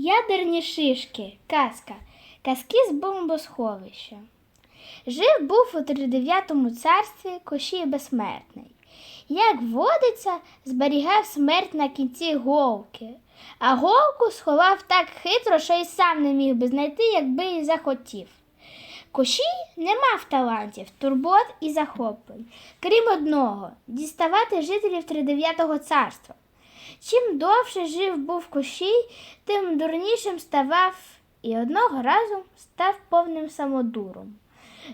Ядерні шишки. Казка. Казки з бомбосховища. Жив був у тридев'ятому царстві Кощій Безсмертний. Як водиться, зберігав смерть на кінці голки, а голку сховав так хитро, що й сам не міг би знайти, якби і захотів. Кощій не мав талантів, турбот і захоплень, крім одного діставати жителів тридев'ятого царства. Чим довше жив був Кощій, тим дурнішим ставав і одного разу став повним самодуром.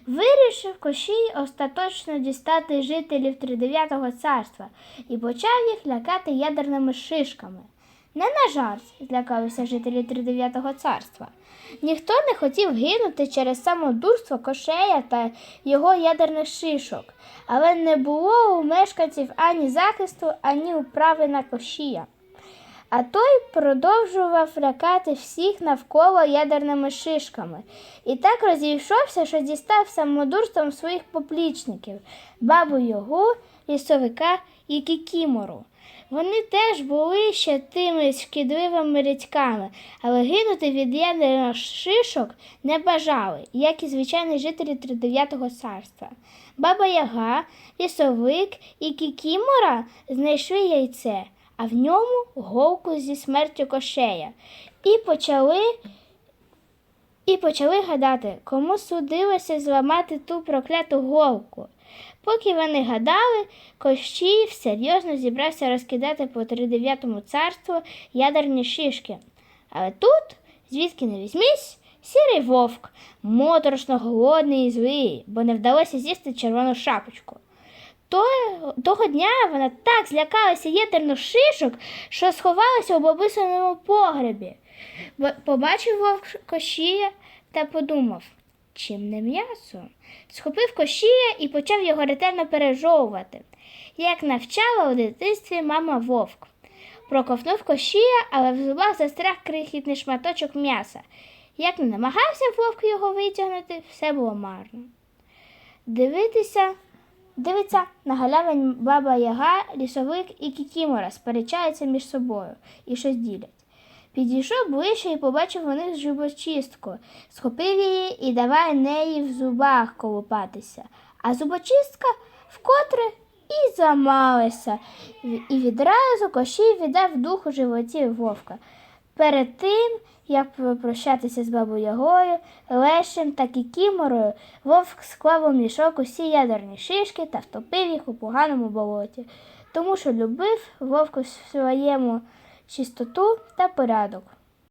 Вирішив Кощій остаточно дістати жителів тридев'ятого царства і почав їх лякати ядерними шишками. Не на жарт злякалися жителі тридев'ятого царства. Ніхто не хотів гинути через самодурство кошея та його ядерних шишок, але не було у мешканців ані захисту, ані управи на кошія. А той продовжував лякати всіх навколо ядерними шишками і так розійшовся, що дістав самодурством своїх поплічників бабу Йогу, лісовика і кікімору. Вони теж були ще тими шкідливими рядьками, але гинути від ядерних шишок не бажали, як і звичайні жителі тридев'ятого царства. Баба Яга, лісовик і кікімора знайшли яйце, а в ньому голку зі смертю кошея, і почали і почали гадати, кому судилося зламати ту прокляту голку. Поки вони гадали, Кощій серйозно зібрався розкидати по тридев'ятому царству ядерні шишки. Але тут, звідки не візьмись, сірий вовк, моторошно голодний і злий, бо не вдалося з'їсти червону шапочку. Того дня вона так злякалася ядерних шишок, що сховалася у бабусиному погребі. Побачив вовк кощія та подумав, чим не м'ясо. Схопив кощія і почав його ретельно пережовувати, як навчала у дитинстві мама вовк. Проковтнув кощія, але в зубах застряг крихітний шматочок м'яса. Як не намагався вовк його витягнути, все було марно. Дивитися, дивиться на галявині баба Яга, лісовик і кікімора сперечаються між собою і щось ділять. Підійшов ближче і побачив у них зубочистку, схопив її і давай неї в зубах колупатися. А зубочистка вкотре і замалася, і відразу кощій віддав дух у животі вовка. Перед тим, як попрощатися з бабою Ягою, Лешем та Кікіморою, вовк склав у мішок усі ядерні шишки та втопив їх у поганому болоті, тому що любив вовку своєму чистоту та порядок.